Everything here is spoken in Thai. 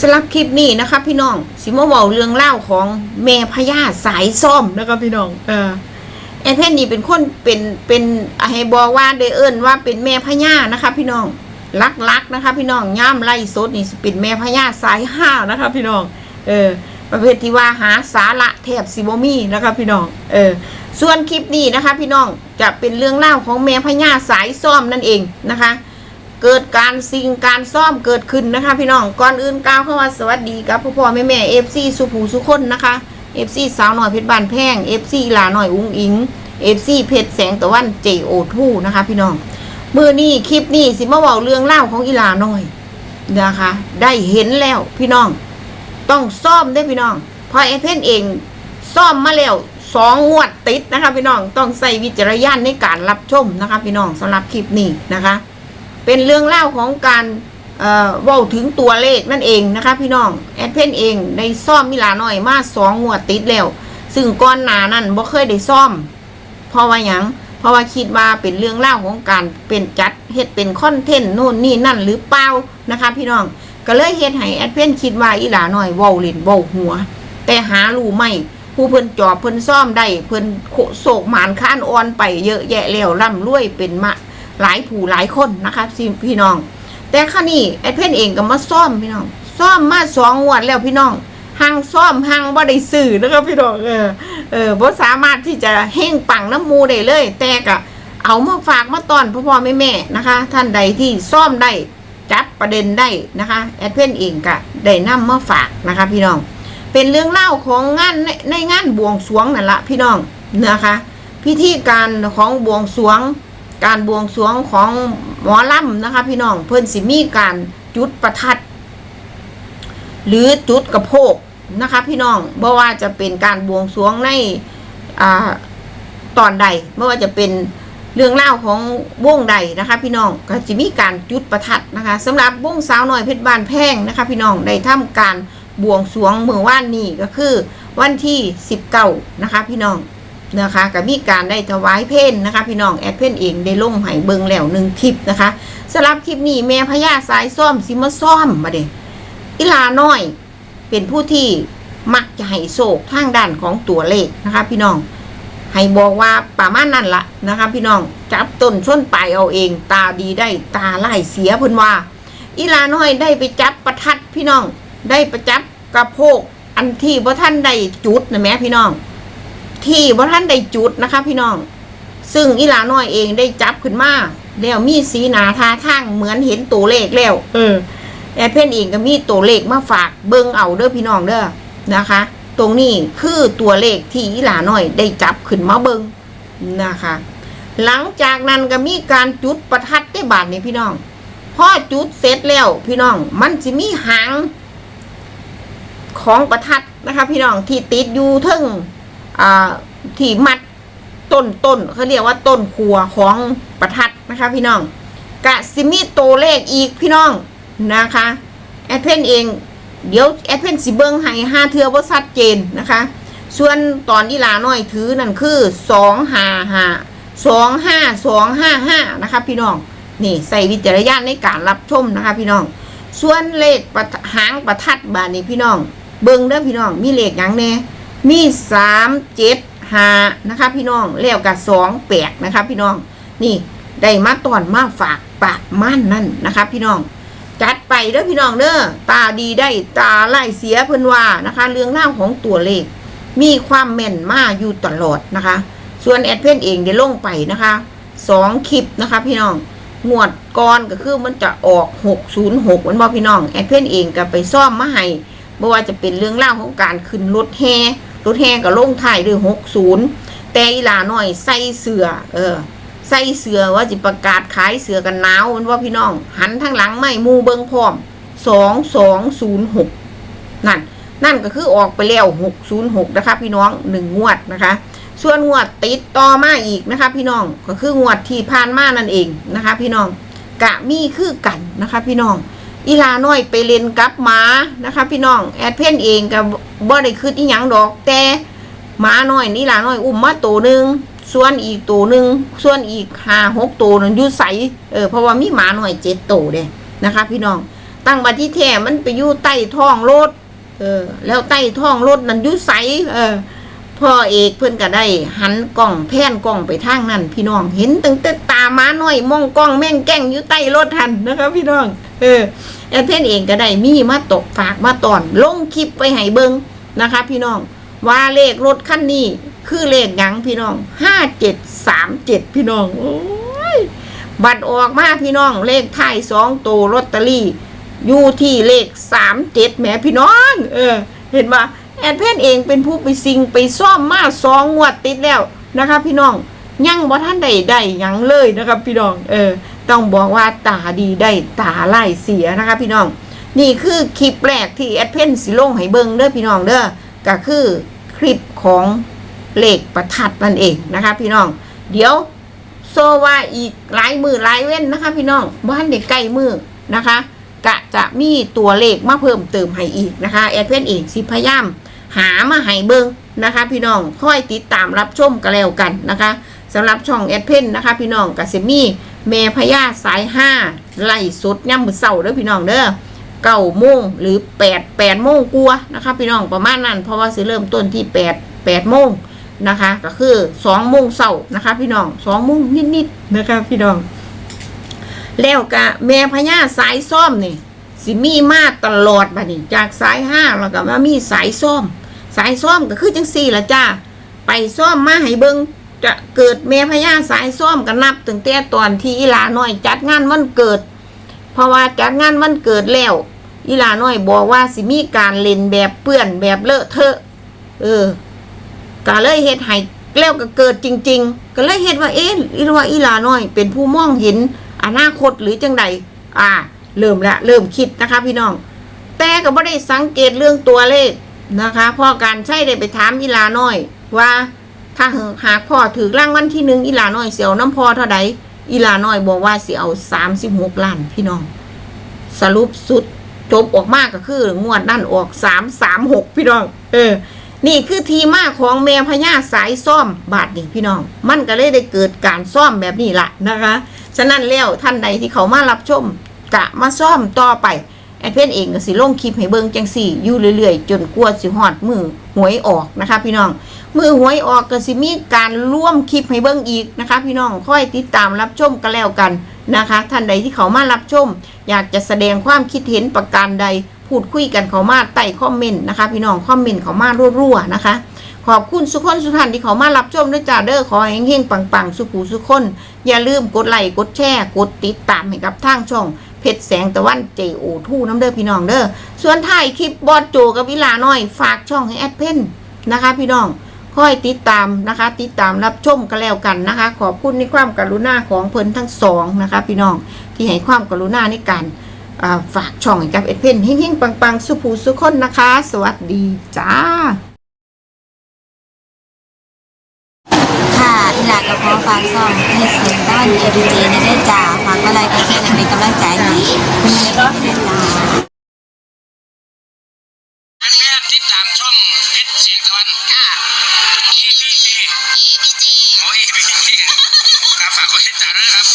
สำหรับคลิปนี้นะคะ พี่น้องสิมาเว้าเรื่องเล่าของแม่พญาสายซ่อมนะคะพี่น้องเออแอนเพนนี่เป็นคนเป็นเป็นให้บอกว่าได้เอิ้นว่าเป็นแม่พญานะคะ พี่น้องลักๆนะคะ พี่น้องย่ามไล่สดนี่เป็นแม่พญาสายห้าวนะคะ พี่น้อง เออ ประเภทที่ว่าหาสาระแทบสิบมีนะคะ พี่น้อง เออ ส่วนคลิปนี้นะคะ พี่น้องจะเป็นเรื่องเล่าของแม่พญาสายซ่อมนั่นเองนะคะ เกิดการสิ่งการซ่อมเกิดขึ้นนะคะพี่น้องก่อนอื่นกล่าวเข้ามาสวัสดีครับพ่อพ่อแม่แม่เอฟซีสุภูสุคนนะคะเอฟซีสาวหน่อยเพชรบานแพงเอฟซีลาหน่อยอุ้งอิงเอฟซีเพชรแสงตะวันเจโอทูนะคะพี่น้องมือนี้คลิปนี้สิมาเว้าเรื่องเล่าของอีลาหน่อยนะคะ ได้เห็นแล้วพี่น้อง ต้องซ่อมได้พี่น้องเพราะเอเพนเองซ่อมมาแล้วสองงวดติดนะคะพี่น้องต้องใส่วิจารณญาณในการรับชมนะคะ พี่น้องสำหรับคลิปนี้นะคะ เป็นเรื่องเล่าของการเอ่อเว่าถึงตัวเลขนั่นเองนะคะพี่น้องแอดเพนเองได้ซ่อมมิลาหน่อยมาสองงวดติดแล้ว ซึ่งก้อนหนานั่นบ่เคยได้ซ่อม เพราะว่าหยังเพราะว่าคิดว่าเป็นเรื่องเล่าของการเป็นจัดเฮ็ดเป็นคอนเทนต์โน่นนี่นั่นหรือเปล่านะคะพี่น้องก็เลยเฮ็ดให้แอดเพนคิดว่าอีหลาหน่อยว้าเล่นว้าหัว แต่หารู้ไม่ผู้เพิ่นจอบเพิ่นซ่อมได้เพิ่นโศกหมานค้านอ่อนไปเยอะแยะแล้วร่ำรวยเป็นมะ หลายผู้หลายคนนะคะพี่น้อง แต่ครั้นี้ไอ้เพ่นเองก็มาซ่อมพี่น้อง ซ่อมมาสองงวดแล้วพี่น้องหังซ่อมหังบ่ได้ซื้อนะครับพี่น้องเออเออบ่สามารถที่จะเฮ่งปังน้ำมูได้เลย แต่ก็เอามาฝากมาตอนพ่อพ่อแม่แม่นะคะ ท่านใดที่ซ่อมได้จับประเด็นได้นะคะแอดเพ่นเองก็ได้นำมาฝากนะคะ พี่น้อง เป็นเรื่องเล่าของงานในในงานบวงสรวงนั่นละพี่น้องนะคะพิธีการของบวงสรวง การบวงสรวงของหมอลำนะคะ พี่น้องเพิ่นสิมีการจุดประทัด หรือจุดกระโพกนะคะ พี่น้องบ่ว่าจะเป็นการบวงสรวงในอ่าตอนใดไม่ว่าจะเป็นเรื่องเล่าของวงใดนะคะ พี่น้องก็จะมีการจุดประทัดนะคะสำหรับวงสาวน้อยเพชรบานแพงนะคะ พี่น้องได้ทำการบวงสรวงเมื่อวานนี้ก็คือ วันที่ 19 นะคะ พี่น้อง นะคะก็มีการได้ถวายเพนนะคะ พี่น้องแอดเพนเองได้ลงให้เบิงแล้วหนึ่งคลิปนะคะสำหรับคลิปนี้แม่พญาสายซ่อมซิมาซ่อมมาเด้อิลาน้อย เป็นผู้ที่มักจะให้โศกทางด้านของตัวเลขนะคะ พี่น้องให้บอกว่าประมาณนั่นละนะคะ พี่น้องจับต้นชนปลายเอาเอง ตาดีได้ตาไล่เสียพิ่นว่าอีลาน้อยได้ไปจับประทัดพี่น้อง ได้ไปจับกระโพกอันที่พระท่านได้จุดนะแม่พี่น้อง ที่พระท่านได้จุดนะคะ พี่น้อง ซึ่งอีหลาน้อยเองได้จับขึ้นมาแล้วมีสีหนาท่าทางเหมือนเห็นตัวเลขแล้ว เออแอดเพนเองก็มีตัวเลขมาฝากเบิ่งเอาเด้อพี่น้องเด้อนะคะ ตรงนี้คือตัวเลขที่อีหลาน้อยได้จับขึ้นมาเบิ่งนะคะ หลังจากนั้นก็มีการจุดประทัดได้บาทนี่พี่น้องพอจุดเสร็จแล้ว พี่น้อง มันจะมีหางของประทัดนะคะ พี่น้องที่ติดอยู่เทึ่งอ่า ที่มัดต้นต้นเขาเรียกว่าต้นขัวของประทัดนะคะ พี่น้องกะซิมีตัวเลขอีกพี่น้องนะคะแอดเพนเองเดี๋ยวแอดเพนสิเบิงให้ห้าเทือว่าชัดเจนนะคะ ส่วนตอนที่ลาน้อยถือนั่นคือสองห้าห้าสองห้าสองห้าห้านะคะ พี่น้องนี่ใส่วิจารณญาณในการรับชมนะคะ พี่น้อง ส่วนเลขหางประทัดบาทนี้พี่น้อง เบิ่งเด้อพี่น้องมีเลขหยังแน่ มีสามเจ็ดหานะคะ พี่น้องแล้วกับสองแปดนะคะ พี่น้องนี่ได้มาตอนมาฝากปากม่านนั่นนะคะ พี่น้องจัดไปเด้อพี่น้องเด้อตาดีได้ตาไล่เสียเพิ่นว่านะคะ เรื่องเล่าของตัวเลข มีความแม่นมาอยู่ตลอดนะคะ ส่วนแอดเพนเองได้ลงไปนะคะสองคลิปนะคะ พี่น้องงวดก่อนก็คือมันจะออก606มันบอกพี่น้องแอดเพนเองก็ไปซ่อมมาให้ บ่ว่าจะเป็นเรื่องเล่าของการขึ้นรถแห่รถแห่ก็ลงท้ายด้วย60แต่อีหลาหน้อยใส่เสือเออใส่เสือว่าจะประกาศขายเสือกันหนาวมันว่าพี่น้อง หันทางหลังไม่มูเบิงพร้อม2206นั่น นั่นก็คือออกไปแล้ว606นะคะพี่น้องหนึ่งงวดนะคะ ส่วนงวดติดต่อมาอีกนะคะ พี่น้องก็คืองวดที่ผ่านมานั่นเองนะคะ พี่น้องกะมีคือกันนะคะ พี่น้อง อีลาน้อยไปเล่นกับหมานะคะ พี่น้องแอดเพนเองกับบ่ได้คืดอีหยังดอก แต่หมาน้อยนี่ลาน้อยอุ้มมาตัวหนึ่งส่วนอีกตัวหนึ่งส่วนอีกห้าหกตัวนั้นยู่ใสเออเพราะว่ามีหมาน้อยเจ็ดตัวเด้นะคะ พี่น้องตั้งมาที่แท้มันไปยู่ใต้ท้องรถเออ แล้วใต้ท้องรถนั่นยู่ใสเออพ่อเอกเพื่อนก็ได้ หันกล้องแพ่นกล้องไปทางนั้นพี่น้องเห็นตั้งแต่ตาม้าน้อยมองกล้องแม่งแกล้งอยู่ใต้รถทันนะคะพี่น้อง เออแอนเทนเองก็ได้มีมาตกฝากมาตอน ลงคลิปไปให้เบิงนะคะ พี่น้องว่าเลขรถคันนี้คือเลขยังพี่น้องห้าเจ็ดสามเจ็ดพี่น้องโอ้ยบัตรออกมาพี่น้องเลขท้ายสองตัวลอตเตอรี่อยู่ที่เลขสามเจ็ดแหมพี่น้อง เออ เห็นปะแอดเพนเองเป็นผู้ไปซิงไปซ่อมมาสองงวดติดแล้วนะคะ พี่น้องยังบ่ท่านใดได้ยังเลยนะครับพี่น้อง เออ ต้องบอกว่าตาดีได้ตาไล่เสียนะคะพี่น้อง นี่คือคลิปแรกที่แอดเพนสิลงให้เบิงเด้อพี่น้องเด้อก็คือคลิปของเลขประทัดนั่นเองนะคะพี่น้อง เดี๋ยวโซว่าอีกหลายมือหลายเว้นนะคะพี่น้องบ้านเด็กใกล้มือนะคะกะจะมีตัวเลขมาเพิ่มเติมให้อีกนะคะแอดเพนเองสิพยายามหามาให้เบิงนะคะพี่น้องค่อยติดตามรับชมกันแล้วกันนะคะสำหรับช่องแอดเพนนะคะพี่น้องกสิมี เมพญาสายห้าไล่สุดย่ำมือเสาเด้อพี่น้องเด้อเก้าโมงหรือแปดแปดโมงกลัวนะคะพี่น้องประมาณนั้นเพราะว่าสิเริ่มต้นที่แปดแปดโมงนะคะ ก็คือสองโมงเสาร์นะคะ พี่น้องสองโมงนิดๆนะคะพี่น้อง แล้วกะแม่พญาสายซ่อมนี่สิมีมาตลอดบัดนี้จากสายห้าแล้วก็มามีสายซ่อมสายซ่อมก็คือจังสี่ละจ้าไปซ่อมมาให้เบิง จะเกิดแม่พญาสายซ่อมกันนับตั้งแต่ตอนที่อีหลาน้อยจัดงานวันเกิด เพราะว่าจัดงานวันเกิดแล้วอีลาน้อยบอกว่าสิมีการเล่นแบบเปื้อนแบบเลอะเทอะ เออก็เลยเฮ็ดให้แล้วก็เกิดจริง ๆ ก็เลยเฮ็ดว่าเอ๊ะอีว่าอีลาน้อย เป็นผู้มองเห็นอนาคตหรือจังใดอ่า เริ่มละเริ่มคิดนะคะ พี่น้อง แต่ก็ไม่ได้สังเกตเรื่องตัวเลขนะคะพ่อการใช่ได้ไปถามอีลาน้อยว่า ถ้าหากพ่อถือร่างวัลที่หนึ่งอีหลาน้อยเสียวน้ำพอเท่าใดอีหลาน้อยบอกว่าเสิเอาสามสิบหกล้านพี่น้อง สรุปสุดจบออกมากก็คืองวดนั่นออกสามสามหกพี่น้อง เออ นี่คือทีมาของแมวพญาสายซ่อมบาทนี่พี่น้อง มันก็เลยได้เกิดการซ่อมแบบนี้ละนะคะ ฉะนั้นแล้วท่านใดที่เขามารับชมกะมาซ่อมต่อไปแอดเพนเองก็สิลงคลิปให้เบิ่งจังสี่อยู่เรื่อยๆ จนกว่าสิฮอดมือ หวยออกนะคะพี่น้องมือหวยออกก็สิมีการร่วมคลิปให้เบิ่งอีกนะคะ พี่น้องค่อยติดตามรับชมกันแล้วกันนะคะ ท่านใดที่เขามารับชม อยากจะแสดงความคิดเห็นประการใดพูดคุยกันเขามาใต้คอมเมนต์นะคะ พี่น้องคอมเมนต์เขามารั่วๆนะคะ ขอบคุณสุขคนสุทันที่เขามารับชมด้วยจ้าเด้อขอให้เฮงๆปังๆ สุขูสุขคน อย่าลืมกดไลค์กดแชร์กดติดตามให้กับทางช่อง เพชรแสงตะวันเจโอทูน้ำเด้อพี่น้องเด้อส่วนถ่ายคลิปบอดโจกับวิลาน้อย ฝากช่องให้แอดเพนนะคะ พี่น้องค่อยติดตามนะคะ ติดตามรับชมกันแล้วกันนะคะ ขอบคุณในความกรุณาของเพิ่นทั้งสองนะคะ พี่น้องที่ให้ความกรุณาในการาฝากช่องกับแอดเพนเฮงๆปังๆ สุขูสุคนนะคะ สวัสดีจ้าค่ะอีหลากับพ่อฝากซ่อมให้เสียงด้านเอดีเจในได้จ่า อะไรก็ช่วยกันเป็นกำลังใจให้ก็เป็นงานติดตามช่องเสียงตะวันค่ะ EPG โอ้ย EPG ก็ฝากกดติดตามด้วยนะครับ